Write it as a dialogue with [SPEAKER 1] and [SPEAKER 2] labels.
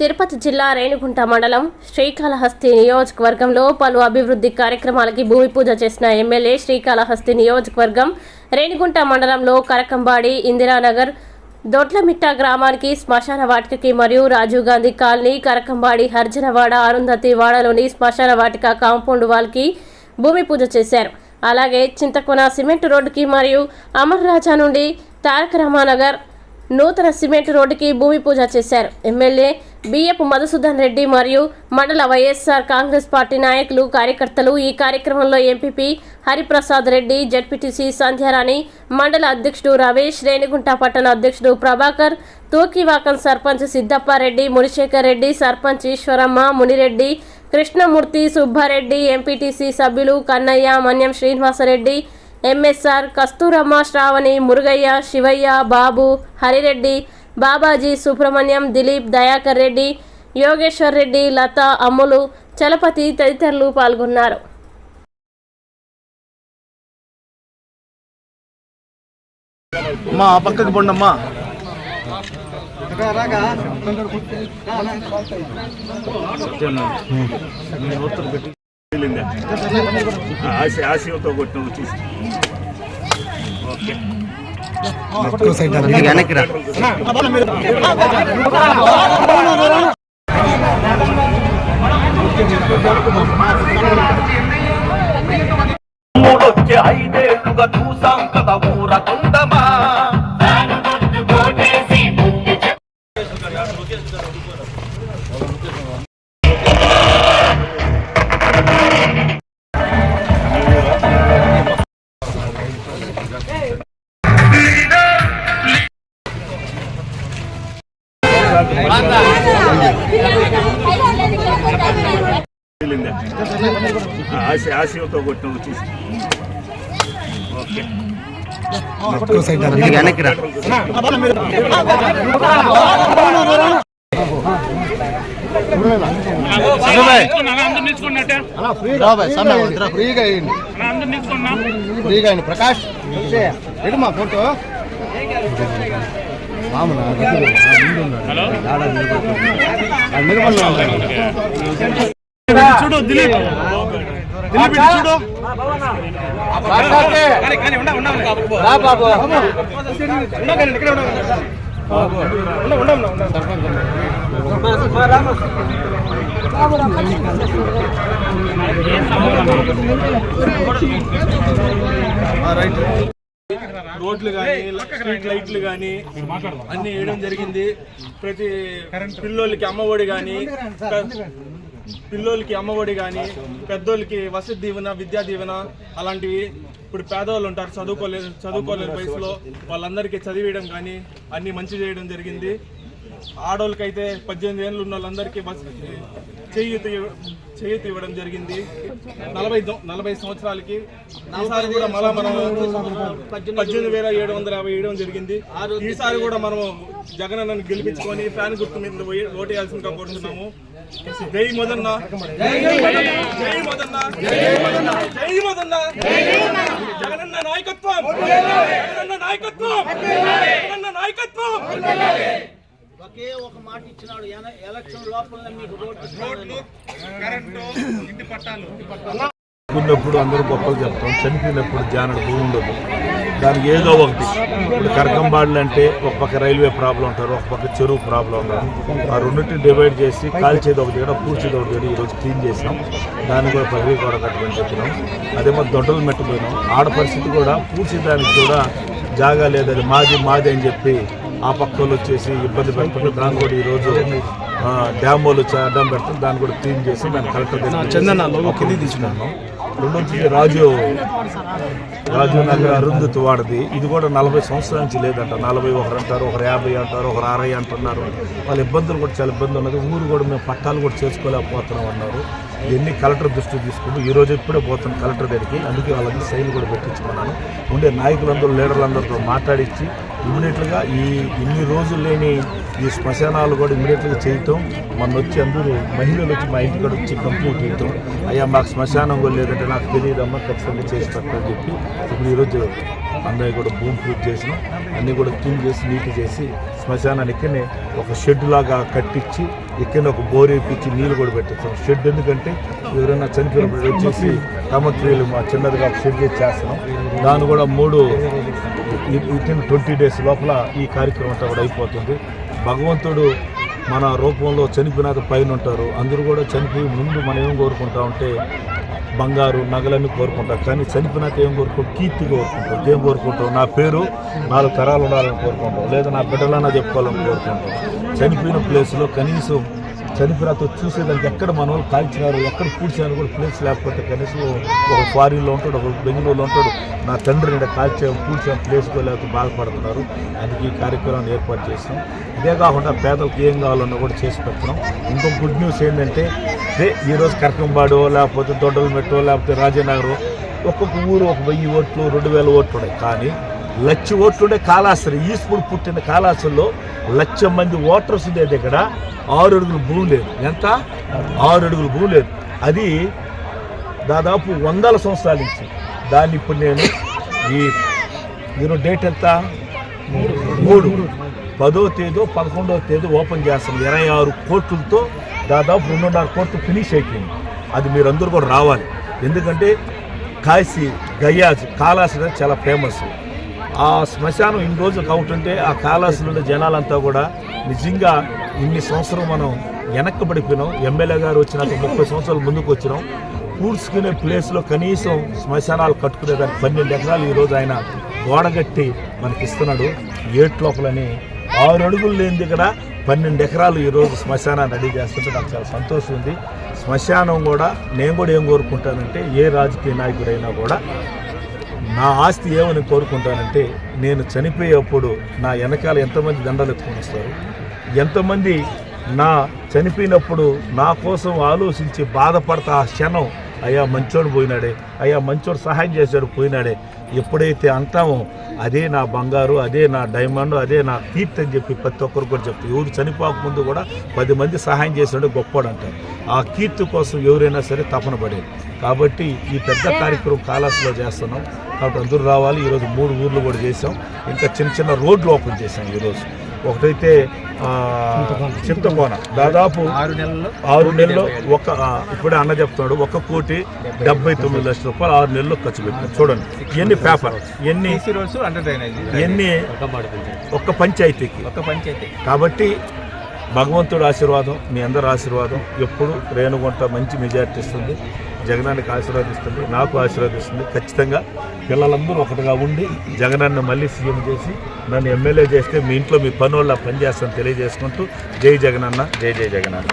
[SPEAKER 1] తిరుపతి జిల్లా రేణిగుంట మండలం శ్రీకాళహస్తి నియోజకవర్గంలో పలు అభివృద్ధి కార్యక్రమాలకి భూమి పూజ చేసిన ఎమ్మెల్యే శ్రీకాళహస్తి నియోజకవర్గం రేణిగుంట మండలంలో కరకంబాడి ఇందిరానగర్ దొడ్లమిట్ట గ్రామానికి శ్మశాన వాటికకి మరియు రాజీవ్ గాంధీ కాలనీ కరకంబాడి హర్జనవాడ అరుంధతి వాడలోని శ్మశాన వాటిక కాంపౌండ్ వాల్కి భూమి పూజ చేశారు. అలాగే చింతకొన సిమెంట్ రోడ్డుకి మరియు అమర్ రాజా నుండి తారక రామానగర్ నూతన సిమెంట్ రోడ్డుకి భూమి పూజ చేశారు. ఎమ్మెల్యే బిఎఫ్ మధుసూదన్ రెడ్డి మరియు మండల వైఎస్ఆర్ కాంగ్రెస్ పార్టీ నాయకులు కార్యకర్తలు ఈ కార్యక్రమంలో ఎంపీపీ హరిప్రసాద్ రెడ్డి జడ్పీటీసీ సంధ్యారాణి మండల అధ్యక్షుడు రమేష్ రేణిగుంట పట్టణ అధ్యక్షుడు ప్రభాకర్ తూకివాకం సర్పంచ్ సిద్దప్పారెడ్డి మునిశేఖర్ రెడ్డి సర్పంచ్ ఈశ్వరమ్మ మునిరెడ్డి కృష్ణమూర్తి సుబ్బారెడ్డి ఎంపీటీసీ సభ్యులు కన్నయ్య మన్యం శ్రీనివాసరెడ్డి ఎంఎస్ఆర్ కస్తూరమ్మ శ్రావణి మురుగయ్య శివయ్య బాబు హరిరెడ్డి బాబాజీ సుబ్రహ్మణ్యం దిలీప్ దయాకర్ రెడ్డి యోగేశ్వర్ రెడ్డి లత అమ్ములు చలపతి తదితరులు పాల్గొన్నారు.
[SPEAKER 2] పక్కకి పోండమ్మా.
[SPEAKER 3] ఆశ ఆశయంతో కొట్టిన వచ్చేసి ఓకే.
[SPEAKER 2] వెనక్కి రా.
[SPEAKER 4] మూడొచ్చే ఐదేళ్ళుగా చూసాం కదా
[SPEAKER 3] ఆశ ఆశయంతో కొట్టిన వచ్చేసి ఓకే
[SPEAKER 2] వెనక్కి రా
[SPEAKER 5] ఫ్రీగా ప్రకాష్ మా ఫోటో మామూలు
[SPEAKER 2] చూడు దిలీప్ దిలీప్ చూడు
[SPEAKER 6] రోడ్లు కానీ స్ట్రీట్ లైట్లు కానీ అన్ని వేయడం జరిగింది ప్రతి పిల్లోళ్ళకి అమ్మఒడి కానీ పిల్లోళ్ళకి అమ్మఒడి కానీ పెద్దోళ్ళకి వసతి దీవెన విద్యా దీవెన అలాంటివి ఇప్పుడు పేదవాళ్ళు ఉంటారు చదువుకోలే చదువుకోలేని వయసులో వాళ్ళందరికీ చదివేయడం కానీ అన్నీ మంచి చేయడం జరిగింది. ఆడోళ్ళకైతే పద్దెనిమిది ఏళ్ళు ఉన్న వాళ్ళందరికీ బస్ చేయూత ఇవ్వ- చేయూత ఇవ్వడం జరిగింది. నలభై నలభై సంవత్సరాలకి ఈసారి కూడా మళ్ళా మనం పద్దెనిమిది వేల ఏడు వందల యాభై వేయడం జరిగింది. ఈసారి కూడా మనము జగనన్నను గెలిపించుకొని ఫ్యాన్ గుర్తు మీద ఓటేయాల్సిందిగా కోరుతున్నాము. జై మదన్న. జై మదన్న. జై మదన్న. జై మదన్న. జగనన్న నాయకత్వం. జగనన్న నాయకత్వం. జగనన్న నాయకత్వం.
[SPEAKER 7] ఒకే ఒక మాట ఇచ్చినాడు. ఎన- ఎలక్షన్ లోపల మీకు
[SPEAKER 6] రోడ్లు కరెంటు ఇంటి పట్టాలు?
[SPEAKER 3] ఉన్నప్పుడు అందరూ గొప్పలు చెప్తాం. చనిపోయినప్పుడు జానడు భూమి ఉండదు. దానికి ఏదో ఒకటి. ఇప్పుడు కరకంబాడులు అంటే ఒక పక్క రైల్వే ప్రాబ్లం ఉంటారు ఒక పక్క చెరువు ప్రాబ్లం ఉంటారు. ఆ రెండింటిని డివైడ్ చేసి కాల్చేది ఒకటి కూడా పూడ్చేది ఒకటి కూడా ఈరోజు క్లీన్ చేసినాం. దాన్ని కూడా ప్రక్రియ కూడా కట్టమని చెప్పినాం. అదే మరి దొడ్డలు మెట్టుపోయినాం ఆడ పరిస్థితి కూడా పూడ్చేదానికి కూడా జాగా లేదు అది మాది మాది అని చెప్పి ఆ పక్క వచ్చేసి ఇబ్బంది పెడుతుంటే దాన్ని కూడా ఈరోజు డ్యామ్ వాళ్ళు వచ్చి అడ్డం పెడుతుంది దాన్ని కూడా క్లీన్ చేసి మేము కలెక్టర్
[SPEAKER 2] చందన కింద తీసుకున్నాను
[SPEAKER 3] రెండోది రాజు రాజు నగర్ అరుంధతి వాడది. ఇది కూడా నలభై సంవత్సరాల నుంచి లేదంట. నలభై ఒకరు అంటారు ఒకరు యాభై అంటారు ఒకరు అరవై అంటున్నారు. వాళ్ళ ఇబ్బందులు కూడా చాలా ఇబ్బంది ఉన్నది. ఊరు కూడా మేము పట్టాలు కూడా చేసుకోలేకపోతున్నాం అన్నారు. ఇవన్నీ కలెక్టర్ దృష్టి తీసుకుంటూ ఈ రోజు ఇప్పుడే పోతాను కలెక్టర్ దగ్గరికి. అందుకే వాళ్ళకి సైన్ కూడా పెట్టించుకున్నాను. ఉండే నాయకులందరూ లీడర్లందరితో మాట్లాడించి ఇమీడియట్గా ఈ ఇన్ని రోజులు లేని ఈ శ్మశానాలు కూడా ఇమీడియట్గా చేయటం మన వచ్చి అందరూ మహిళలు వచ్చి మా ఇంటికి వచ్చి కంప్లీట్ చేయటం అయ్యా మాకు శ్మశానం కూడా లేదంటే నాకు తెలియదమ్మా ఖచ్చితంగా చేసి పెట్టని చెప్పి ఇప్పుడు ఈరోజు అందరూ కూడా భూమి పూజ చేసినాం. అన్నీ కూడా క్లీన్ చేసి నీట్ చేసి శ్మశానాన్ని శ్మశానానికి ఒక షెడ్ లాగా కట్టించి ఇక్కడ ఒక బోర్ వేయించి నీళ్ళు కూడా పెట్టేస్తాం. షెడ్ ఎందుకంటే ఎవరైనా చనిపోయినప్పుడు వచ్చేసి కామక్రియలు మా చిన్నదిగా షెడ్ చేసి చేస్తున్నాం. దాన్ని కూడా మూడు విత్ ఇన్ ట్వంటీ డేస్ లోపల ఈ కార్యక్రమం అంతా కూడా అయిపోతుంది. భగవంతుడు మన రూపంలో చనిపోయినాక పైన ఉంటారు. అందరూ కూడా చనిపోయి ముందు మనం ఏం కోరుకుంటా ఉంటే బంగారు నగలన్నీ కోరుకుంటారు కానీ చనిపోయినాక ఏం కోరుకుంటాం? కీర్తి కోరుకుంటాం. ఏం కోరుకుంటాం? నా పేరు నాలుగు తరాలు ఉండాలని కోరుకుంటాం. లేదా నా బిడ్డలన్నా చెప్పుకోవాలని కోరుకుంటాం. చనిపోయిన ప్లేస్లో కనీసం చనిపోయినాతో చూసేదానికి ఎక్కడ మన వాళ్ళు కాల్చినారు ఎక్కడ కూర్చున్నారు కూడా ప్లేస్ లేకపోతే కనీసం ఒక ఫారిన్లో ఉంటాడు ఒక బెంగళూరులో ఉంటాడు. నా తండ్రి ఈడ కాల్చే పూడ్చిన ప్లేస్కో లేకపోతే బాధపడుతున్నారు. అందుకే ఈ కార్యక్రమాన్ని ఏర్పాటు చేస్తాం. ఇదే కాకుండా పేదలకు ఏం కావాలన్నా కూడా చేసి పెడుతున్నాం ఇంకో గుడ్ న్యూస్ ఏంటంటే ఈరోజు కరకంబాడో లేకపోతే దొడ్డలమెట్టో లేకపోతే రాజనగరం ఒక్కొక్క ఊరు ఒక వెయ్యి ఓట్లు రెండు వేల ఓట్లు ఉన్నాయి. కానీ లక్ష ఓట్లుండే కాళాస్త్రి ఈస్పూర్ పుట్టిన కాళాస్త్రిలో లక్ష మంది ఓటర్స్ ఉండే దగ్గర ఆరు అడుగులు భూమి లేదు. ఎంత? ఆరు అడుగులు భూమి లేదు. అది దాదాపు వందల సంవత్సరాల నుంచి దాన్ని ఇప్పుడు నేను ఈ ఈరోజు డేట్ ఎంత? మూడు. పదో తేదీ పదకొండవ తేదీ ఓపెన్ చేస్తాం. ఇరవై ఆరు కోట్లతో దాదాపు రెండున్నర కోట్లు ఫినిష్ అయిపోయింది. అది మీరందరూ కూడా రావాలి. ఎందుకంటే కాశీ గయాజ్ కాళాసి అనేది చాలా ఫేమస్ ఆ శ్మశానం ఇన్ని రోజులు కావుతుంటే ఆ కాళాసులో జనాలంతా కూడా నిజంగా ఇన్ని సంవత్సరం మనం వెనక్కబడిపోయినాం. ఎమ్మెల్యే గారు వచ్చినాక ముప్పై సంవత్సరాలు ముందుకు వచ్చినాం. కూర్చుకునే ప్లేస్లో కనీసం శ్మశానాలు కట్టుకునేదానికి పన్నెండు ఎకరాలు ఈరోజు ఆయన గోడగట్టి మనకి ఇస్తున్నాడు. ఏట్ లోపలని ఆరు అడుగులు లేని దగ్గర పన్నెండు ఎకరాలు ఈరోజు శ్మశానాన్ని రెడీ చేస్తుంటే నాకు చాలా సంతోషం ఉంది. శ్మశానం కూడా నేను కూడా ఏం కోరుకుంటానంటే ఏ రాజకీయ నాయకుడైనా కూడా నా ఆస్తి ఏమని కోరుకుంటానంటే నేను చనిపోయేప్పుడు నా వెనకాల ఎంతమంది దండలు ఎత్తుకొని వస్తారు? ఎంతమంది నా చనిపోయినప్పుడు నా కోసం ఆలోచించి బాధపడతా ఆ క్షణం అయ్యా మంచోడు పోయినాడే అయ్యా మంచోడు సహాయం చేశాడు పోయినాడే. ఎప్పుడైతే అంటామో అదే నా బంగారు అదే నా డైమండ్ అదే నా కీర్తి అని చెప్పి ప్రతి ఒక్కరు కూడా చెప్తారు. ఎవరు చనిపోక ముందు కూడా పది మంది సహాయం చేశాడు గొప్పవాడు అంటారు. ఆ కీర్తి కోసం ఎవరైనా సరే తపన పడేది. కాబట్టి ఈ పెద్ద కార్యక్రమం కాలాసులో చేస్తున్నాం. కాబట్టి అందరూ రావాలి. ఈరోజు మూడు ఊర్లు కూడా చేసాం ఇంకా చిన్న చిన్న రోడ్లు ఓపెన్ చేసాం ఈరోజు. ఒకటైతే ఆ, చింతకోన. దాదాపు ఆరు నెలల్లో ఆరు నెలల్లో ఒక ఇప్పుడే అన్న చెప్తున్నాడు. ఒక కోటి డెబ్బై తొమ్మిది లక్షల రూపాయలు ఆరు నెలల్లో ఖర్చు పెట్టాం. చూడండి ఎన్ని పేపర్ ఎన్ని ఎన్ని ఒక్క పంచాయతీకి.
[SPEAKER 8] ఒక పంచాయతీ.
[SPEAKER 3] కాబట్టి భగవంతుడు ఆశీర్వాదం మీ అందరి ఆశీర్వాదం ఎప్పుడు రేణుగుంట మంచి మెజార్టీ ఇస్తుంది. జగనానికి ఆశీర్వాదిస్తుంది నాకు ఆశీర్వాదిస్తుంది. ఖచ్చితంగా పిల్లలందరూ ఒకటిగా ఉండి జగనాన్ని మళ్ళీ సీఎం చేసి నన్ను ఎమ్మెల్యే చేస్తే మీ ఇంట్లో మీ పనుల్లో పనిచేస్తాను తెలియజేసుకుంటూ జై జగనన్న. జై జై జగనన్న.